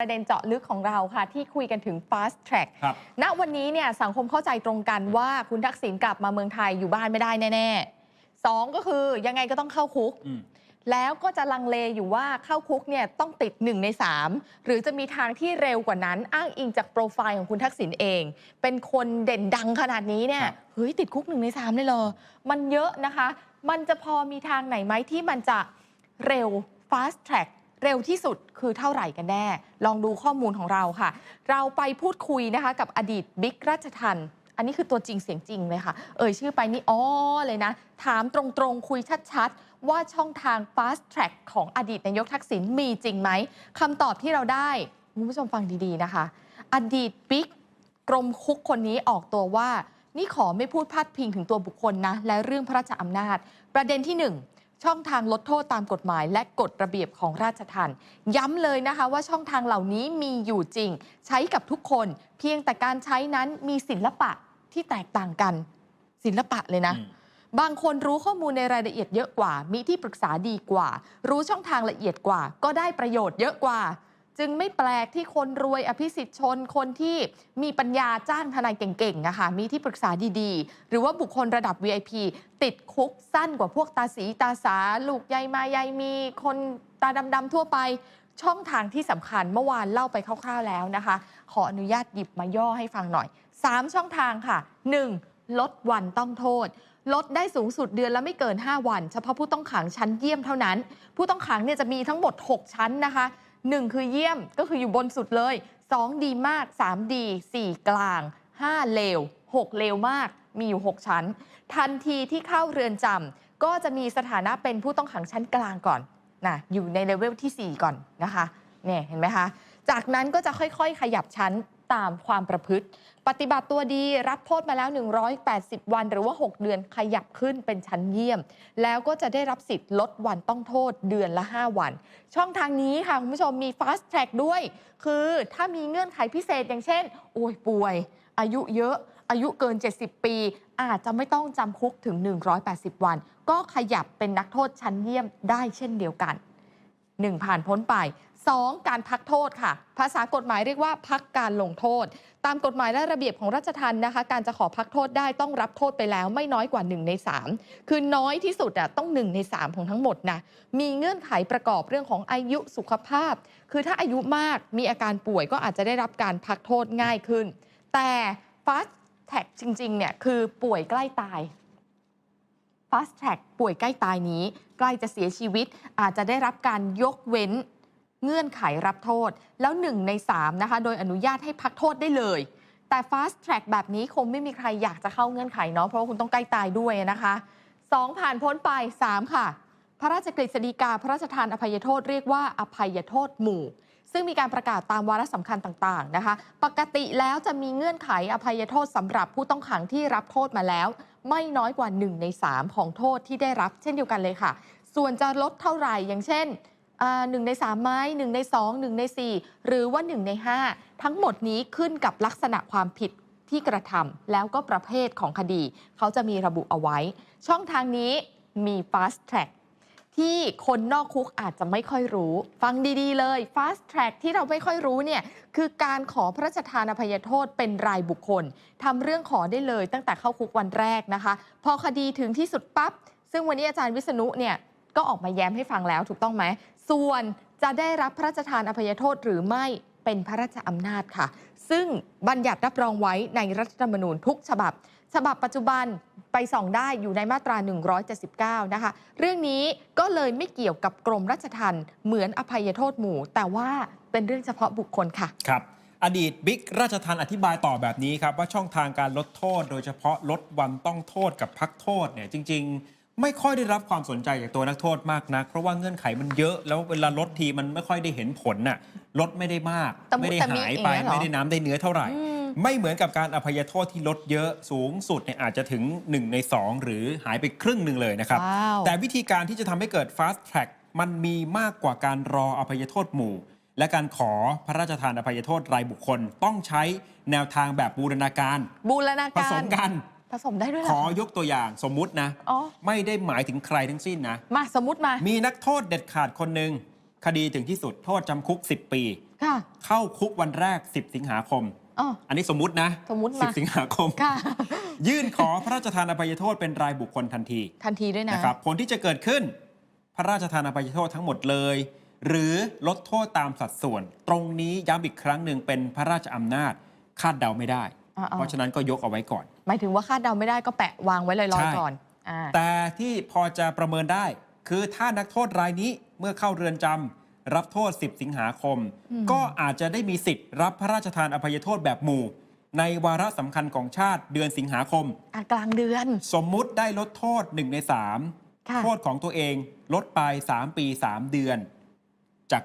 ประเด็นเจาะลึกของเราค่ะ ที่คุยกันถึง fast track ครับณวันนี้เนี่ยสังคมเข้าใจตรงกันว่าคุณทักษิณกลับมาเมืองไทยอยู่บ้านไม่ได้แน่ๆสองก็คือยังไงก็ต้องเข้าคุกอืมแล้วก็จะลังเลอยู่ว่าเข้าคุกเนี่ยต้องติด 1 ใน 3 หรือจะมีทางที่เร็วกว่านั้น อ้างอิงจากโปรไฟล์ของคุณทักษิณเอง เป็นคนเด่นดังขนาดนี้เนี่ยครับเฮ้ยติดคุก 1 ใน3เลยเหรอมันเยอะนะคะ มันจะพอมีทางไหนไหมที่มันจะเร็ว fast track เร็วที่สุดคือเท่าไหร่กันแน่ ลองดูข้อมูลของเราค่ะ เราไปพูดคุยนะคะกับอดีตบิ๊กราชทันอันนี้คือตัวจริงเสียงจริงเลยค่ะ เอ่ยชื่อไปนี่อ๋อเลยนะ ถามตรงๆ คุยชัดๆ ว่าช่องทาง fast track ของอดีตนายกทักษิณมีจริงไหมคำตอบที่เราได้คุณผู้ชมฟังดีๆนะคะ อดีตบิ๊กกรมคุกคนนี้ออกตัวว่า นี่ขอไม่พูดพาดพิงถึงตัวบุคคลนะ และเรื่องพระราชอำนาจ ประเด็นที่หนึ่ง ช่องทางลดโทษตามกฎหมาย และกฎระเบียบของราชทัณฑ์ย้ำเลยนะคะว่าช่องทางเหล่านี้มีอยู่จริง ใช้กับทุกคน เพียงแต่การใช้นั้นมีศิลปะที่แตกต่างกัน ศิลปะเลยนะอืมบางคนรู้ข้อมูลในรายละเอียดเยอะกว่า มีที่ปรึกษาดีกว่า รู้ช่องทางละเอียดกว่า ก็ได้ประโยชน์เยอะกว่า จึงไม่แปลกที่คนรวยอภิสิทธิ์ชนคนที่มีปัญญาจ้างทนายเก่งๆอะค่ะมีที่ปรึกษาดีๆ หรือว่าบุคคลระดับ VIP ติดคุกสั้นกว่าพวกตาสีตาสา ลูกยายมายายมี คนตาดำๆทั่วไป ช่องทางที่สำคัญเมื่อวานเล่าไปคร่าวๆแล้วนะคะ ขออนุญาตหยิบมาย่อให้ฟังหน่อย 3 ช่องทางค่ะ 1. ลดวันต้องโทษลดได้สูงสุดเดือนละไม่เกิน 5 วัน เฉพาะผู้ต้องขังชั้นเยี่ยมเท่านั้น ผู้ต้องขังเนี่ยจะมีทั้งหมด 6 ชั้นนะคะ 1 คือเยี่ยมก็คืออยู่บนสุดเลย 2 ดีมาก 3 ดี 4 กลาง 5 เลว 6 เลวมากมีอยู่ 6 ชั้น ทันทีที่เข้าเรือนจำก็จะมีสถานะเป็นผู้ต้องขังชั้นกลางก่อนนะอยู่ในเลเวลที่ 4 ก่อนนะคะเนี่ยเห็นไหมคะ จากนั้นก็จะค่อยๆ ขยับชั้น ตามความประพฤติ ปฏิบัติตัวดีรับโทษมาแล้ว 180 วัน หรือว่า 6 เดือนขยับขึ้นเป็นชั้นเยี่ยม แล้วก็จะได้รับสิทธิ์ลดวันต้องโทษเดือนละ 5 วัน ช่องทางนี้ค่ะ คุณผู้ชมมี fast track ด้วย คือถ้ามีเงื่อนไขพิเศษอย่างเช่นโอ้ยป่วย อายุเยอะอายุเกิน 70 ปี อาจจะไม่ต้องจำคุกถึง 180 วัน ก็ขยับเป็นนักโทษชั้นเยี่ยมได้เช่นเดียวกัน 1 ผ่านพ้นไป 2. การพักโทษค่ะ ภาษากฎหมายเรียกว่าพักการลงโทษ ตามกฎหมายและระเบียบของราชทัณฑ์นะคะ การจะขอพักโทษได้ต้องรับโทษไปแล้วไม่น้อยกว่า 1 ใน 3 คือน้อยที่สุดอะต้อง 1 ใน 3 ของทั้งหมดนะมีเงื่อนไขประกอบเรื่องของอายุสุขภาพ คือถ้าอายุมากมีอาการป่วยก็อาจจะได้รับการพักโทษง่ายขึ้น แต่ fast track จริงๆเนี่ยคือป่วยใกล้ตาย fast track ป่วยใกล้ตายนี้ ใกล้จะเสียชีวิตอาจจะได้รับการยกเว้น เงื่อนไขรับโทษ แล้ว 1 ใน3นะคะ โดยอนุญาตให้พักโทษได้เลย แต่ fast track แบบนี้คงไม่มีใครอยากจะเข้าเงื่อนไขเนาะเพราะคุณต้องใกล้ตายด้วยนะคะ 2 ผ่านพ้นไป 3 ค่ะ พระราชกฤษฎีกาพระราชทานอภัยโทษเรียกว่าอภัยโทษหมู่ ซึ่งมีการประกาศตามวาระสำคัญต่างๆนะคะ ปกติแล้วจะมีเงื่อนไขอภัยโทษสำหรับผู้ต้องขังที่รับโทษมาแล้ว ไม่น้อยกว่า 1 ใน 3 ของโทษที่ได้รับเช่นเดียวกันเลยค่ะ ส่วนจะลดเท่าไหร่อย่างเช่น หนึ่งใน3ไม้1ใน2 1ใน4หรือว่า1ใน5ทั้งหมดนี้ขึ้นกับลักษณะความผิดที่กระทำแล้วก็ประเภทของคดี เขาจะมีระบุเอาไว้ ช่องทางนี้มี fast track ที่คนนอกคุกอาจจะไม่ค่อยรู้ ฟังดีๆเลย fast track ที่เราไม่ค่อยรู้เนี่ยคือการขอพระราชทานอภัยโทษเป็นรายบุคคลทำเรื่องขอได้เลยตั้งแต่เข้าคุกวันแรกนะคะ พอคดีถึงที่สุดปั๊บซึ่งวันนี้อาจารย์วิษณุเนี่ย ก็ออกมาแย้มให้ฟังแล้วถูกต้องไหม ส่วนจะได้รับพระราชทานอภัยโทษหรือไม่เป็นพระราชอำนาจค่ะ ซึ่งบัญญัติรับรองไว้ในรัฐธรรมนูญทุกฉบับ ฉบับปัจจุบันไปส่องได้อยู่ในมาตรา 179 นะคะ เรื่องนี้ก็เลยไม่เกี่ยวกับกรมราชทัณฑ์เหมือนอภัยโทษหมู่ แต่ว่าเป็นเรื่องเฉพาะบุคคลค่ะ ครับ อดีตบิ๊กราชทันอธิบายต่อแบบนี้ครับว่าช่องทางการลดโทษ โดยเฉพาะลดวันต้องโทษกับพักโทษเนี่ยจริง ๆ ไม่ค่อยได้รับความสนใจจากตัวนักโทษมากนัก เพราะว่าเงื่อนไขมันเยอะ แล้วเวลาลดทีมันไม่ค่อยได้เห็นผลน่ะลดไม่ได้มากตะมุไม่ได้ตะมิหายไปอย่างเงี้ยเหรอ ไม่ได้น้ำได้เนื้อเท่าไหร่อืมไม่เหมือนกับการอภัยโทษที่ลดเยอะสูงสุดเนี่ยอาจจะถึง 1 ใน 2 หรือหายไปครึ่งหนึ่งเลยนะครับ ว้าว แต่วิธีการที่จะทำให้เกิด fast track มันมีมากกว่าการรออภัยโทษหมู่ และการขอพระราชทานอภัยโทษรายบุคคล ต้องใช้แนวทางแบบบูรณาการ บูรณาผการสมกัน ผสมได้ด้วยเหขรออ ยกตัวอย่างสมมุตินะ อ๋อ ไม่ได้หมายถึงใครทั้งสิ้นนะ มาสมมติมา มีนักโทษเด็ดขาดคนหนึ่งคดีถึงที่สุดโทษจำคุก 10 ปี ค่ะเข้าคุกวันแรก 10 สิงหาคม อ๋อ อันนี้สมมุตินะสมมุติมา 10 สิงหาคม ค่ะ ยื่นขอพระราชทานอภัยโทษเป็นรายบุคคลทันทีทันทีด้วยนะนะครับผลที่จะเกิดขึ้น พระราชทานอภัยโทษทั้งหมดเลย หรือลดโทษตามสัดส่วน ตรงนี้ย้ำอีกครั้งหนึ่งเป็นพระราชอำนาจคาดเดาไม่ได้ อ่าๆเพราะฉะนั้นก็ยกเอาไว้ก่อน หมายถึงว่าคาดเดาไม่ได้ก็แปะวางไว้ลอยใช่ ๆก่อนอ่าแต่ที่พอจะประเมินได้ คือถ้านักโทษรายนี้เมื่อเข้าเรือนจำรับโทษ 10 สิงหาคม ก็อาจจะได้มีสิทธิ์รับพระราชทานอภัยโทษแบบหมู่ ในวาระสำคัญของชาติเดือนสิงหาคม อะกลางเดือน สมมุติได้ลดโทษ 1 ใน ค่ะ 3 โทษของตัวเองลดไป 3 ปี 3 เดือน จาก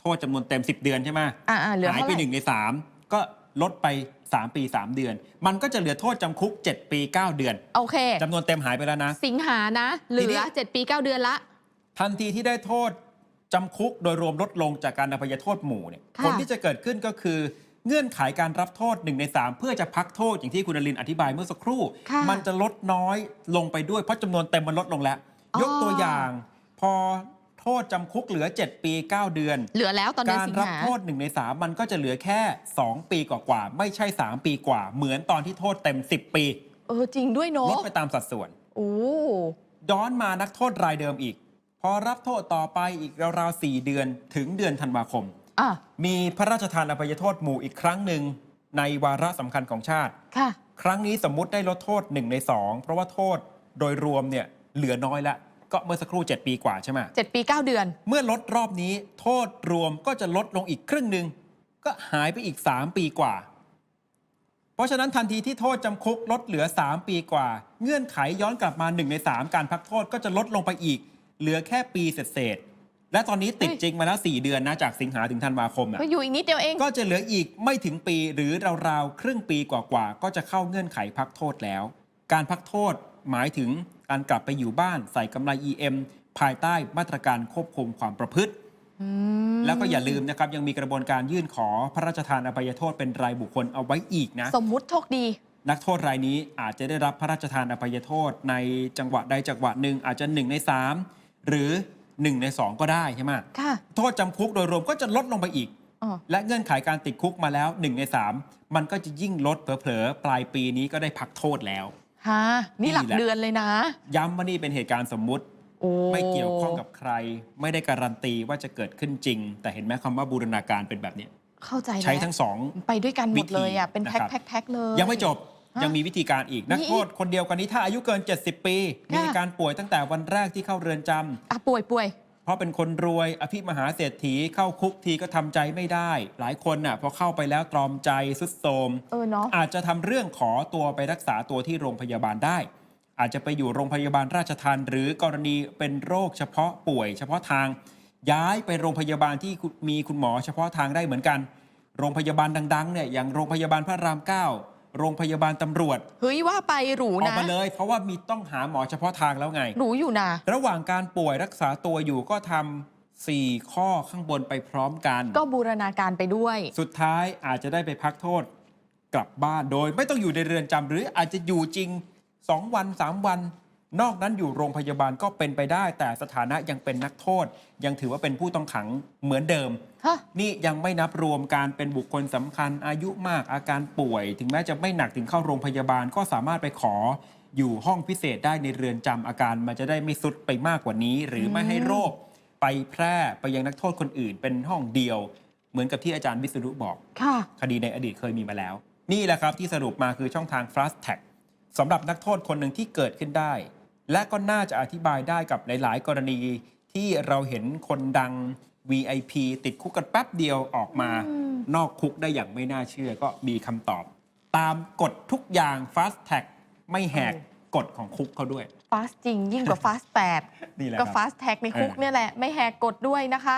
โทษจำนวนเต็ม 10 เดือนใช่ไหมอ่าๆเหลือหายเท่าไปไหร่ 1ใน 3 ก็ ลดไป 3 ปี 3 เดือน มันก็จะเหลือโทษจำคุก 7 ปี 9 เดือนโอเคจำนวนเต็มหายไปแล้วนะ สิงหานะ เหลืทีนี้อ7 ปี 9 เดือนละ ทันทีที่ได้โทษจำคุกโดยรวมลดลงจากการอภัยโทษหมู่เนี่ยค่ะผลที่จะเกิดขึ้นก็คือเงื่อนไขการรับโทษ 1 ใน 3 เพื่อจะพักโทษอย่างที่คุณนรินทร์อธิบายเมื่อสักครู่ค่ะมันจะลดน้อยลงไปด้วยเพราะจำนวนเต็มมันลดลงแล้วอ๋อยกตัวอย่างพอ โทษจำคุกเหลือ 7 ปี 9 เดือน เหลือแล้วตอนเดือนการสิงรับหาโทษ1ใน3มันก็จะเหลือแค่ 2 ปีกว่าๆไม่ใช่ 3 ปีกว่า เหมือนตอนที่โทษเต็ม 10 ปีเออจริงด้วยเนาะลดไปตามสัดส่วน โอ้ย้อนมานักโทษรายเดิมอีก พอรับโทษต่อไปอีกราวๆ4เดือนถึงเดือนธันวาคม อะมีพระราชทานอภัยโทษหมู่อีกครั้งหนึ่งในวาระสำคัญของชาติ ค่ะ ครั้งนี้สมมุติได้ลดโทษ1ใน 2 เพราะว่าโทษโดยรวมเนี่ยเหลือน้อยละ ก็เมื่อสักครู่ 7 ปีกว่าใช่ไหม7ปี 9 เดือน เมื่อลดรอบนี้โทษรวมก็จะลดลงอีกครึ่งหนึ่งก็หายไปอีก 3 ปีกว่า เพราะฉะนั้นทันทีที่โทษจำคุกลดเหลือ 3 ปีกว่า เงื่อนไขย้อนกลับมา 1 ใน 3 การพักโทษก็จะลดลงไปอีก เหลือแค่ปีเศษๆและตอนนี้ติดเฮ้ยจริงมาแล้ว 4 เดือนนะจากสิงหาถึงธันวาคมอะ ก็อยู่อีกนิดเดียวเอง ก็จะเหลืออีกไม่ถึงปีหรือราวๆ ครึ่งปีกว่าๆ ก็จะเข้าเงื่อนไขพักโทษแล้ว การพักโทษ หมายถึงการกลับไปอยู่บ้านใส่กำไร EM ภายใต้มาตรการควบคุมความประพฤติ อืมแล้วก็อย่าลืมนะครับ ยังมีกระบวนการยื่นขอพระราชทานอภัยโทษเป็นรายบุคคลเอาไว้อีกนะ สมมุติโชคดี นักโทษรายนี้อาจจะได้รับพระราชทานอภัยโทษในจังหวะใดจังหวะหนึ่งอาจจะ1ใน3 หรือ 1 ใน 2 ก็ได้ใช่ไหมค่ะโทษจำคุกโดยรวมก็จะลดลงไปอีก อ๋อและเงื่อนไขการติดคุกมาแล้ว 1 ใน 3 มันก็จะยิ่งลดเผลอๆ ปลายปีนี้ก็ได้พักโทษแล้ว ฮะนี่หลักนี่แหละเดือนเลยนะ ย้ำว่านี่เป็นเหตุการณ์สมมุติโอ้ไม่เกี่ยวข้องกับใคร ไม่ได้การันตีว่าจะเกิดขึ้นจริง แต่เห็นไหมคำว่าบูรณาการเป็นแบบนี้ เข้าใจแล้วใช้ทั้งสองไปด้วยกันหมดเลยอะวิธีเป็นแพ็คนะครับแพ็คแพ็คเลย ยังไม่จบฮะยังมีวิธีการอีกนักมีอีกโทษคนเดียวกันนี้ถ้าอายุเกิน 70 ปี มีค่ะอาการป่วยตั้งแต่วันแรกที่เข้าเรือนจำอะป่วยป่วย เพราะเป็นคนรวยอภิมหาเศรษฐีเข้าคุกทีก็ทำใจไม่ได้ หลายคนน่ะพอเข้าไปแล้วตรอมใจสุดโทรมเออเนาะอาจจะทำเรื่องขอตัวไปรักษาตัวที่โรงพยาบาลได้ อาจจะไปอยู่โรงพยาบาลราชทันหรือกรณีเป็นโรคเฉพาะป่วย เฉพาะทาง ย้ายไปโรงพยาบาลที่มีคุณหมอเฉพาะทางได้เหมือนกัน โรงพยาบาลดังๆเนี่ยอย่างโรงพยาบาลพระรามเก้า โรงพยาบาลตำรวจเฮ้ยว่าไปหรูออกนะมาเลย เพราะว่ามีต้องหาหมอเฉพาะทางแล้วไง หรูอยู่นะระหว่างการป่วยรักษาตัวอยู่ก็ทำสี่ข้อข้างบนไปพร้อมกัน ก็บูรณาการไปด้วย สุดท้ายอาจจะได้ไปพักโทษกลับบ้านโดย ไม่ต้องอยู่ในเรือนจำหรืออาจจะอยู่จริง 2 วัน 3 วัน นอกนั้นอยู่โรงพยาบาลก็เป็นไปได้ แต่สถานะยังเป็นนักโทษ ยังถือว่าเป็นผู้ต้องขังเหมือนเดิม ฮะ นี่ยังไม่นับรวมการเป็นบุคคลสำคัญอายุมากอาการป่วย ถึงแม้จะไม่หนักถึงเข้าโรงพยาบาลก็สามารถไปขอ อยู่ห้องพิเศษได้ในเรือนจำอาการมันจะได้ไม่สุดไปมากกว่านี้ หรือไม่ให้โรค ไปแพร่ไปยังนักโทษคนอื่น เป็นห้องเดียว เหมือนกับที่อาจารย์วิษณุบอก ค่ะ คดีในอดีตเคยมีมาแล้ว นี่แหละครับที่สรุปมาคือช่องทาง fast tag สำหรับนักโทษคนหนึ่งที่เกิดขึ้นได้ และก็น่าจะอธิบายได้กับหลาย ๆ กรณีที่เราเห็นคนดัง VIP ติดคุกกันแป๊บเดียวออกมาอืมนอกคุกได้อย่างไม่น่าเชื่อก็มีคำตอบ ตามกฎทุกอย่าง fast tag ไม่แหก กฎของคุกเขาด้วย ฟาสจริงยิ่งกว่าฟาสแปดนี่แหละคก็รับ ฟาสแท็กในคุกเออ เนี่ยแหละ ไม่แหกกฎด้วยนะคะ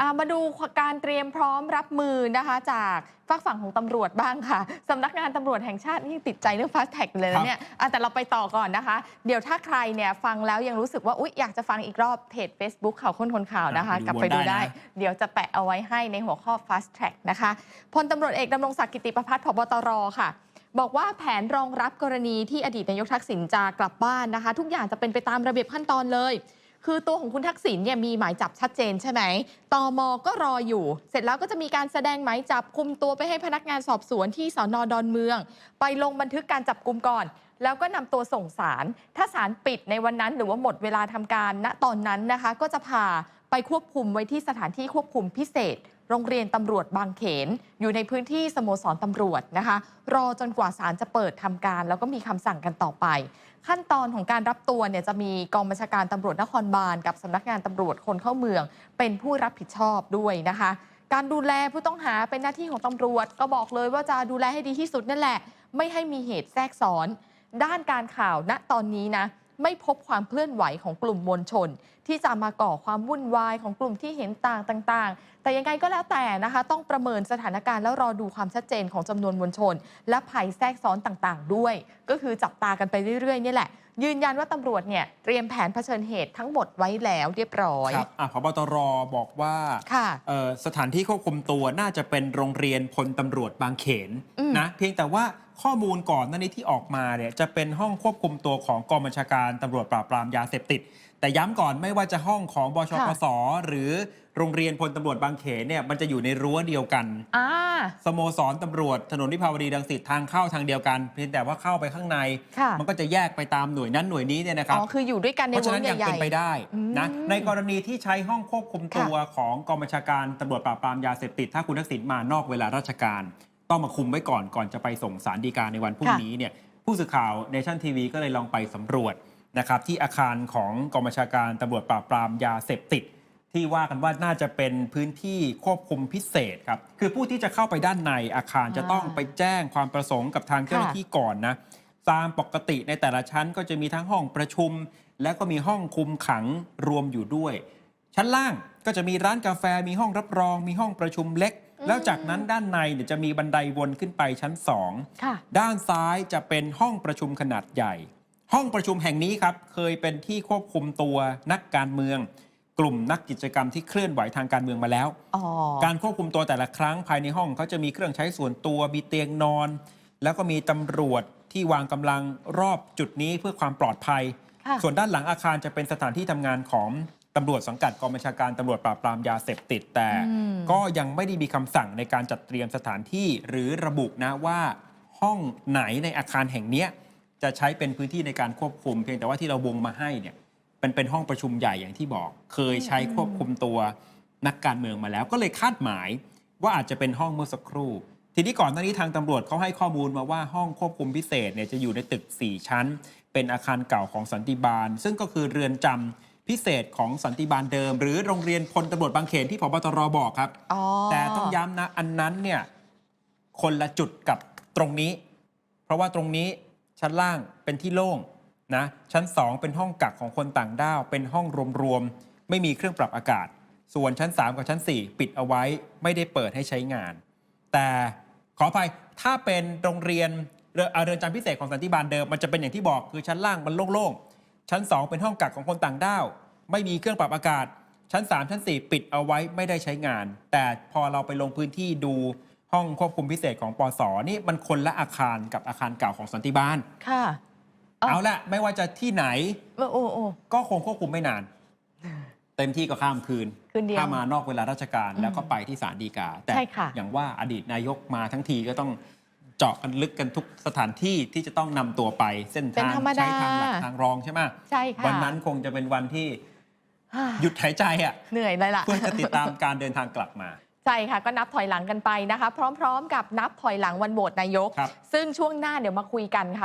อ่ามาดูการเตรียมพร้อมรับมือนะคะ จากฝากฝั่งของตำรวจบ้างค่ะสำนักงานตำรวจแห่งชาตินี่ติดใจเรื่องฟาสแท็กเลยนะเนี่ยอะแต่เราไปต่อก่อนนะคะ เดี๋ยวถ้าใครเนี่ยฟังแล้วยังรู้สึกว่าอุ๊ยอยากจะฟังอีกรอบเพจ Facebook ข่าวค้นคนข่าวนะคะ อะกลับไปดูดูวนได้ได้นะเดี๋ยวจะแปะเอาไว้ให้ในหัวข้อ fast track นะคะ พลตำรวจเอกดำรงศักดิ์กิติประพัฒน์ผบตรค่ะ บอกว่าแผนรองรับกรณีที่อดีตนายกทักษิณจะกลับบ้านนะคะ ทุกอย่างจะเป็นไปตามระเบียบขั้นตอนเลย คือตัวของคุณทักษิณเนี่ยมีหมายจับชัดเจนใช่ไหมตอมอก็รออยู่ เสร็จแล้วก็จะมีการแสดงหมายจับคุมตัวไปให้พนักงานสอบสวนที่สอนอดอนเมือง ไปลงบันทึกการจับกุมก่อน แล้วก็นำตัวส่งสารถ้าสารปิดในวันนั้นหรือว่าหมดเวลาทำการณตอนนั้นนะคะ ก็จะพา ไปควบคุมไว้ที่สถานที่ควบคุมพิเศษ โรงเรียนตำรวจบางเขน อยู่ในพื้นที่สโมสรตำรวจนะคะ รอจนกว่าศาลจะเปิดทำการ แล้วก็มีคำสั่งกันต่อไป ขั้นตอนของการรับตัวเนี่ยจะมีกองบัญชาการตำรวจนครบาลกับสำนักงานตำรวจคนเข้าเมือง เป็นผู้รับผิดชอบด้วยนะคะการดูแลผู้ต้องหาเป็นหน้าที่ของตำรวจ ก็บอกเลยว่าจะดูแลให้ดีที่สุดนั่นแหละ ไม่ให้มีเหตุแทรกซ้อน ด้านการข่าวณตอนนี้นะ ไม่พบความเคลื่อนไหวของกลุ่มมวลชน ที่จะมาก่อความวุ่นวายของกลุ่มที่เห็นต่างต่าง แต่ยังไงก็แล้วแต่นะคะ ต้องประเมินสถานการณ์แล้วรอดูความชัดเจนของจำนวนมวลชน และภัยแทรกซ้อนต่างๆ ด้วย ก็คือจับตากันไปเรื่อยๆนี่แหละยืนยันว่าตำรวจเนี่ยเตรียมแผนเผชิญเหตุทั้งหมดไว้แล้วเรียบร้อยครับอะพบตรบอกว่าค่ะเอ่อสถานที่ควบคุมตัวน่าจะเป็นโรงเรียนพลตำรวจบางเขนอืมนะเพียงแต่ว่าข้อมูลก่อนหน้านี้ที่ออกมาเนี่ยจะเป็นห้องควบคุมตัวของกองบัญชาการตำรวจปราบปรามยาเสพติด แต่ย้ำก่อนไม่ว่าจะห้องของบชปสหรือโรงเรียนพลตำรวจบางเขนเนี่ยมันจะอยู่ในรั้วเดียวกันอ่าสโมสรตำรวจถนนวิภาวดีรังสิตทางเข้าทางเดียวกัน เพียงแต่ว่าเข้าไปข้างในค่ะมันก็จะแยกไปตามหน่วยนั้นหน่วยนี้เนี่ยนะครับอ๋อคืออยู่ด้วยกันในเพราะวฉะงนั้นยังใหญ่เป็นไปได้นะอืมในกรณีที่ใช้ห้องควบคุมตัวของกองบัญชาการตำรวจปราบปรามยาเสพติดถ้าคุณทักษิณมานอกเวลาราชการต้องมาคุมไว้ก่อนก่อนจะไปส่งสารดีกาในวันพรุ่งนี้เนี่ยผู้สื่อข่าวเนชั่นทีวีก็เลยลองไปสำรวจ นะครับที่อาคารของกองบัญชาการตำรวจปราบปรามยาเสพติด ที่ว่ากันว่าน่าจะเป็นพื้นที่ควบคุมพิเศษครับคือผู้ที่จะเข้าไปด้านในอาคารจะต้องไปแจ้งความประสงค์กับทางเจ้าหน้าที่ก่อนนะตามปกติในแต่ละชั้นก็จะมีทั้งห้องประชุม และก็มีห้องคุมขังรวมอยู่ด้วย ชั้นล่างก็จะมีร้านกาแฟมีห้องรับรอง มีห้องประชุมเล็ก แล้วจากนั้นด้านในเนี่ยจะมีบันไดวนขึ้นไปชั้น2ค่ะด้านซ้ายจะเป็นห้องประชุมขนาดใหญ่ ห้องประชุมแห่งนี้ครับเคยเป็นที่ควบคุมตัวนักการเมือง กลุ่มนักกิจกรรมที่เคลื่อนไหวทางการเมืองมาแล้ว อ๋อ การควบคุมตัวแต่ละครั้งภายในห้องเขาจะมีเครื่องใช้ส่วนตัวมีเตียงนอน แล้วก็มีตำรวจที่วางกำลังรอบจุดนี้เพื่อความปลอดภัย ค่ะ ส่วนด้านหลังอาคารจะเป็นสถานที่ทำงานของตำรวจสังกัดกองบัญชาการตำรวจปราบปรามยาเสพติดแต่ อืม ก็ยังไม่ได้มีคำสั่งในการจัดเตรียมสถานที่หรือระบุนะว่าห้องไหนในอาคารแห่งเนี้ย จะใช้เป็นพื้นที่ในการควบคุม เพียงแต่ว่าที่เราวงมาให้เนี่ยเป็นเป็นห้องประชุมใหญ่อย่างที่บอก เคยใช้ควบคุมตัวนักการเมืองมาแล้ว ก็เลยคาดหมายว่าอาจจะเป็นห้องเมื่อสักครู่ ทีนี้ก่อนหน้านี้ทางตำรวจเขาให้ข้อมูลมาว่าห้องควบคุมพิเศษเนี่ยจะอยู่ในตึก 4 ชั้น เป็นอาคารเก่าของสันติบาล ซึ่งก็คือเรือนจำพิเศษของสันติบาลเดิม หรือโรงเรียนพลตำรวจบางเขนที่พบตรบอกครับอ๋อแต่ต้องย้ำนะอันนั้นเนี่ยคนละจุดกับตรงนี้ เพราะว่าตรงนี้ ชั้นล่างเป็นที่โล่งนะชั้น 2 เป็นห้องกักของคนต่างด้าว เป็นห้องรวมๆ ไม่มีเครื่องปรับอากาศ ส่วนชั้น 3 กับชั้น 4 ปิดเอาไว้ไม่ได้เปิดให้ใช้งาน แต่ขออภัยถ้าเป็นโรงเรียนเรือเอ่อเรือนจำพิเศษของสันติบาลเดิมมันจะเป็นอย่างที่บอกคือชั้นล่างมันโล่งๆ ชั้น 2 เป็นห้องกักของคนต่างด้าว ไม่มีเครื่องปรับอากาศ ชั้น 3 ชั้น 4 ปิดเอาไว้ไม่ได้ใช้งาน แต่พอเราไปลงพื้นที่ดู ห้องควบคุมพิเศษของปสนี่มันคนละอาคารกับอาคารเก่าของสันติบาลค่ะอ๋อเอาละไม่ว่าจะที่ไหนโอ้โอ้โอ้ ก็คงควบคุมไม่นาน เต็มที่ก็ข้ามคืน คืนเดียวถ้ามานอกเวลาราชการอืมแล้วก็ไปที่ศาลฎีกา แต่ใช่ค่ะ อย่างว่าอดีตนายกมาทั้งทีก็ต้องเจาะกันลึกกันทุกสถานที่ที่จะต้องนำตัวไปเส้นเป็นทางธรรมดา ใช้ทางหลักทางรองใช่ไหมใช่ค่ะวันนั้นคงจะเป็นวันที่ฮ่าหยุดหายใจอะ เหนื่อยเลยล่ะ เพื่อจะติดตามการเดินทางกลับมา ใช่ค่ะก็นับถอยหลังกันไปนะคะ พร้อม ๆ กับนับถอยหลังวันโหวตนายก ครับ ซึ่งช่วงหน้าเดี๋ยวมาคุยกันค่ะ